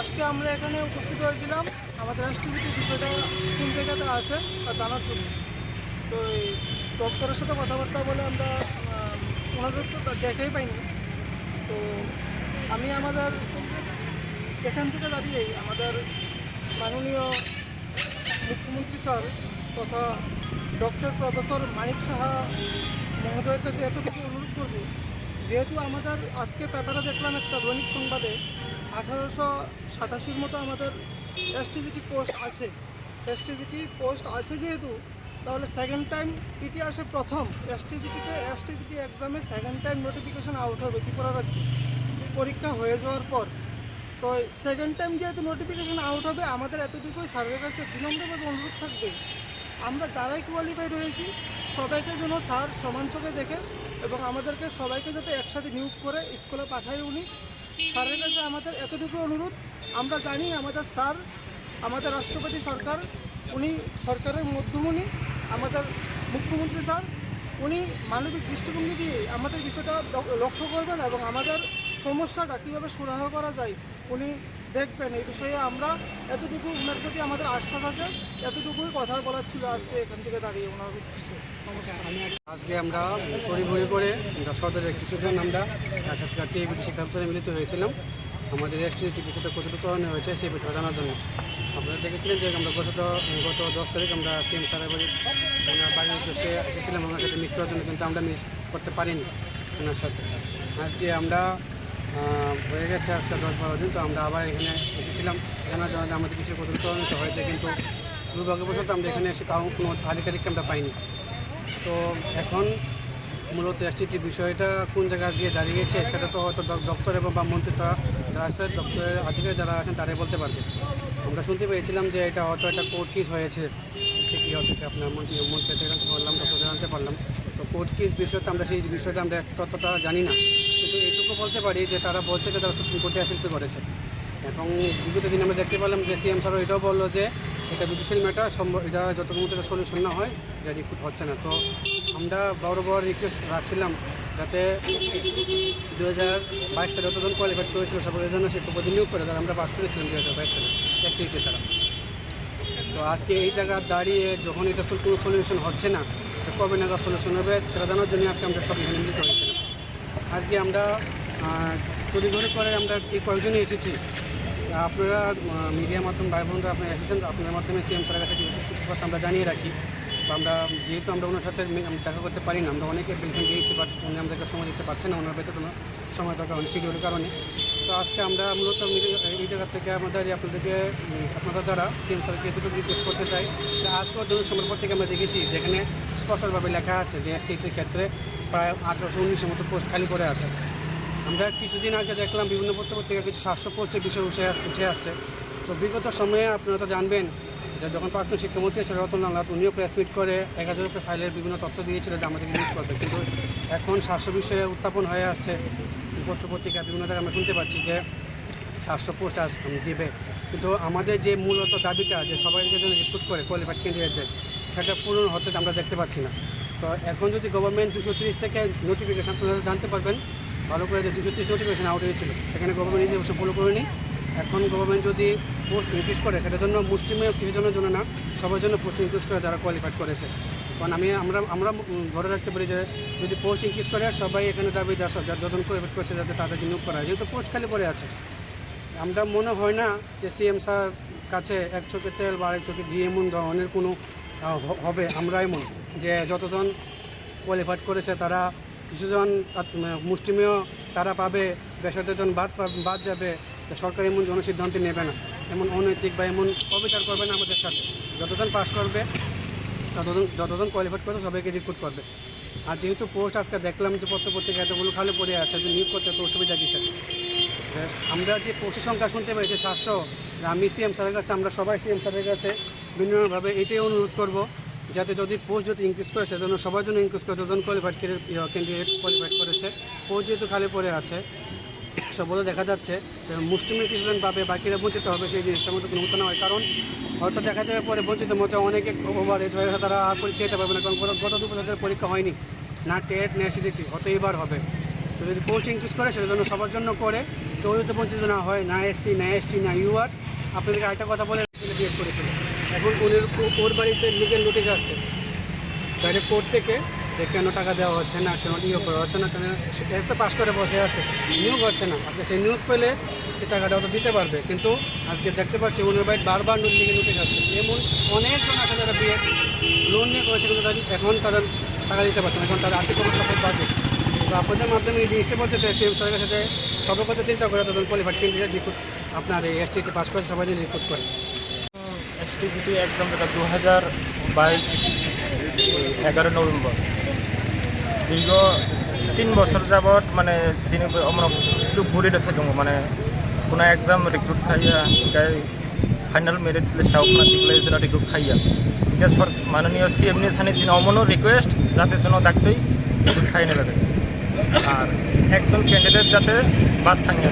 আজকে আমরা এখানে উপস্থিত হয়েছিলাম। আমাদের রাষ্ট্রপতি বিষয়টা কোন জায়গাতে আছে তা জানার জন্য। তো এই দপ্তরের সাথে কথাবার্তা বলে আমরা ওনাদের তো তা দেখেই পাইনি। তো আমি আমাদের এখান থেকে দাঁড়িয়েই আমাদের মাননীয় মুখ্যমন্ত্রী স্যার তথা ডক্টর প্রফেসর মানিক সাহা মহোদয়ের কাছে এতটুকু অনুরোধ করব, যেহেতু আমাদের আজকে পেপারে দেখলাম একটা দৈনিক সংবাদে আঠারোশো সাতাশির মতো আমাদের এসটিভিটি পোস্ট আছে। এসটিভিটি পোস্ট আছে যেহেতু, তাহলে সেকেন্ড টাইম ইতিহাসে প্রথম এসটিভিটিতে এসটিভিটি এক্সামে সেকেন্ড টাইম নোটিফিকেশন আউট হবে ত্রিপুরা রাজ্যে পরীক্ষা হয়ে যাওয়ার পর। তো সেকেন্ড টাইম যেহেতু নোটিফিকেশন আউট হবে, আমাদের এতটুকুই স্যারের কাছে বিনম্রভাবে অনুরোধ থাকবে, আমরা যারাই কোয়ালিফাইড হয়েছি, সবাইকে যেন স্যার সমান চোখে দেখে এবং আমাদেরকে সবাইকে যাতে একসাথে নিয়োগ করে স্কুলে পাঠায় উনি। স্যারের কাছে আমাদের এতটুকু অনুরোধ, আমরা জানি আমাদের স্যার, আমাদের রাষ্ট্রপতি সরকার, উনি সরকারের মধ্যমণি, আমাদের মুখ্যমন্ত্রী স্যার, উনি মানবিক দৃষ্টিভঙ্গি দিয়ে আমাদের বিষয়টা লক্ষ্য করবেন এবং আমাদের সমস্যাটা কীভাবে সুরাহ করা যায়, উনি দেখবেন, এই বিষয়ে আমরা এতটুকু ওনার প্রতি আমাদের আশ্বাস আছে, এতটুকুই কথা বলার ছিল আজকে এখান থেকে দাঁড়িয়ে ওনার আজকে আমরা পরিবহী করে আমরা সদরের কিছুজন আমরা টিএবিটি শিক্ষা দপ্তরে মিলিত হয়েছিলাম। আমাদের এসটি কিছুটা কতটুকু হয়েছে সেই বিষয়ে জানার জন্য। আপনারা দেখেছিলেন যে আমরা গত গত দশ তারিখ আমরা সিএম সাহেবের বাড়ি বাড়ির উদ্দেশ্যে এসেছিলাম, ওনার সাথে মিস করার জন্য কিন্তু আমরা মিস করতে পারিনি ওনার সাথে। আজকে আমরা হয়ে গেছে আজকে দশ বারো দিন, তো আমরা আবার এখানে এসেছিলাম। এখানে জন্য আমাদের কিছু কতটুকু হয়েছে, কিন্তু দুর্ভাগ্যবশত আমরা এখানে এসে কারণ কোনো আধিকারিককে আমরা পাইনি। তো এখন মূলত এসটিটি বিষয়টা কোন জায়গায় গিয়ে দাঁড়িয়েছে সেটা তো হয়তো দপ্তর এবং বা মন্ত্রী তারা যারা আছে, দপ্তরের আধিকারিক যারা আছেন তারাই বলতে পারবে। আমরা শুনতে পেয়েছিলাম যে এটা হয়তো একটা কোর্ট কেস হয়েছে। কি আপনার মন্ত্রী মন্ত্রী জানতে পারলাম, দপ্তর জানতে পারলাম। তো কোর্ট কেস বিষয়টা আমরা সেই বিষয়টা আমরা ততটা জানি না। কিন্তু এইটুকু বলতে পারি যে তারা বলছে যে তারা সুপ্রিম কোর্টে অ্যাসিল করেছে। এবং বিগত দিন আমরা দেখতে পেলাম যে সিএম স্যারও এটাও বলল যে এটা জুডিশিয়াল ম্যাটার এটা যতক্ষণ এটা সলিউশন না হয়, এটা রিক্রুট হচ্ছে না। তো আমরা বড় রিকোয়েস্ট রাখছিলাম যাতে দু হাজার বাইশ সালে যতজন কোয়ালিফাইড করেছিল সবাই জন্য সে পদে নিয়োগ করে তারা আমরা পাস করেছিলাম দু হাজার বাইশ সালে। এসসিটি তারা তো আজকে এই জায়গা দাঁড়িয়ে যখন এটা কোনো সলিউশন হচ্ছে না কবে নাগাদ সলিউশন হবে সেটা জানার জন্য আজকে আমরা সব মিলিত হয়েছিলাম। আজকে আমরা তড়িঘড়ি করে আমরা এই কয়েকজনই এসেছি। আপনারা মিডিয়ার মাধ্যমে ভাই বোনরা আপনারা এসেছেন আপনার মাধ্যমে সিএম স্যারের কাছে কিছু কিছু কথা আমরা জানিয়ে রাখি। তো আমরা, যেহেতু আমরা ওনার সাথে দেখা করতে পারি না, আমরা অনেকে অ্যাপ্লিকেশন দিয়েছি বাট উনি আমাদেরকে সময় দিতে পারছেন না, ওনার বেতন সময় দরকার অনেক শিডিউলের কারণে। তো আজকে আমরা মূলত মিলি- এই জায়গা থেকে আমাদের আপনাদেরকে আপনাদের দ্বারা সিএম স্যারকে এতটুকু রিকোয়েস্ট করতে চাই। যে আজকের দিনের সময় থেকে আমরা দেখেছি, যেখানে স্পষ্টভাবে লেখা আছে যে এসটিটির ক্ষেত্রে প্রায় আঠারোশো উনিশের মতো পোস্ট খালি করে আছে। আমরা কিছুদিন আগে দেখলাম বিভিন্ন পত্রপত্রিকা কিছু স্বাস্থ্য পোস্টের বিষয় উঠে উঠে আসছে। তো বিগত সময়ে আপনারা তো জানবেন যে যখন প্রাক্তন শিক্ষামন্ত্রী ছিল রতন লাল উনিও প্রেস মিট করে এক হাজার রুপে ফাইলের বিভিন্ন তথ্য দিয়েছিল যে আমাদেরকে নিউজ করবে। কিন্তু এখন স্বাস্থ্য বিষয়ে উত্থাপন হয়ে আসছে। পত্রপত্রিকা বিভিন্ন জায়গায় আমরা শুনতে পাচ্ছি যে সাতশো পোস্ট আস দিবে। কিন্তু আমাদের যে মূলত দাবিটা যে সবাইকে যেন রিক্রুট করে কোয়ালিফাইড ক্যান্ডিডেটদের সেটা পূরণ হতে আমরা দেখতে পাচ্ছি না। তো এখন যদি গভর্নমেন্ট দুশো তিরিশ থেকে নোটিফিকেশান জানতে পারবেন ভালো করে যে দুশো তিরিশ নোটিফিকেশান আউট হয়েছিল, সেখানে গভর্নমেন্ট নিজে বসে ফলো করেনি। এখন গভর্নমেন্ট যদি পোস্ট ইনক্রিজ করে, সেটার জন্য মুসলিমের কিছু জনের জন্য না, সবার জন্য পোস্ট ইনক্রিজ করে যারা কোয়ালিফাইড করেছে। কারণ আমি, আমরা আমরা ধরে রাখতে পারি যে, যদি পোস্ট ইনক্রিজ করে, সবাই এখানে যাবে যা যতজন কোয়ালিফাইড করছে যাতে তাদেরকে নিয়োগ করা হয়। যেহেতু পোস্ট খালি পড়ে আছে। আমরা মনে হয় না যে সিএম স্যার কাছে এক চোখে তেল বা আরেক চোখে ঘি এমন ধরনের কোনো হবে। আমরা এমন যে, যতজন কোয়ালিফাইড করেছে, তারা কিছুজন মুষ্টিমেয়, তারা পাবে বেসরকারিজন বাদ বাদ যাবে সরকার এমন কোনো সিদ্ধান্ত নেবে না। এমন অনৈতিক বা এমন অবিচার করবে না আমাদের সাথে। যতজন পাস করবে, ততজন, যতজন কোয়ালিফাইড করবে, সবাইকে রিক্রুট করবে। আর যেহেতু পোস্ট আজকে দেখলাম যে পত্রপত্রিকা এতগুলো খালি পড়ে আছে, যে নিয়োগ করতে তো অসুবিধা কিসের? আমরা যে পোস্টের সংখ্যা শুনতে পেয়েছি সাতশো আমি সিএম স্যারের কাছে, আমরা সবাই সিএম স্যারের কাছে বিভিন্নভাবে এটাই অনুরোধ করব যাতে যদি পোস্ট যদি ইনক্রিজ করে, সেজন্য সবার জন্য ইনক্রিজ করে যজন কোয়ালিফাইড ক্যান্ডিডেট কোয়ালিফাইড করেছে পোস্ট যেহেতু খালি পড়ে আছে সবগুলো দেখা যাচ্ছে মুসলিমের কিছুজন পাবে বাকিরা বঞ্চিত হবে সেই জিনিসটার মধ্যে কোনো না হয়। কারণ হয়তো দেখা যাবে পরে বঞ্চিত মধ্যে অনেকে ওভার এজ হয়ে তারা আর পরীক্ষা দিতে পারবে না, কারণ গত- দু বছর পরীক্ষা হয়নি। না টেট না এসিডিটি হয়তো এবার হবে। তো যদি পোস্ট ইনক্রিজ করে সেটা জন্য সবার জন্য করে, কেউ যদি বঞ্চিত না হয়, না এসসি না এসটি না ইউআর আপনাদেরকে আরেকটা কথা বলে করেছিল এখন ওদের ওর বাড়িতে লিগেল নোটিশ আসছে ডাইরেক্ট কোর্ট থেকে যে কেন টাকা দেওয়া হচ্ছে না, কেন ইয়ে করা হচ্ছে না, কেন এর তো পাশ করে বসে আছে, নিয়োগ হচ্ছে না। আজকে সেই নিয়োগ পেলে সে টাকাটা তো দিতে পারবে। কিন্তু আজকে দেখতে পাচ্ছি ওনার বাড়ি বারবার লিগে নোটিশ আসছে এমন অনেকজন আছে তারা বিয়ে লোন নিয়ে করেছে, কিন্তু তাদের এখন তারা টাকা দিতে পারছে না। এখন তাদের আর্থিক খুব বাজে। তো আপনাদের মাধ্যমে এই জিনিসটা বলতে চাই সিএম সরকারের সাথে সবার কথা চিন্তা করে তাদের কোয়ালিফাইড ক্যান্ডিডেট আপনার এই এসটিতে পাস করে, সবাই যদি রিক্রুট করে। এসটিজিটি এক্সাম যেটা দু হাজার বাইশ এগারো নভেম্বর। দীর্ঘ তিন বছর যাবৎ মানে আমরা শুধু ঘুরিতে থাকব মানে কোনো এক্সাম রিক্রুট খাইয়া গাই ফাইনাল মেরিট লিস্ট আপনার দিগুলো যেটা রিক্রুট খাইয়া। ঠিক সর মাননীয় সিএম নিয়ে থানি চিনি অমনও রিকোয়েস্ট যাতে যেন ডাকতেই খাই নেবে। আর একজন ক্যান্ডিডেট যাতে বাদ থাকি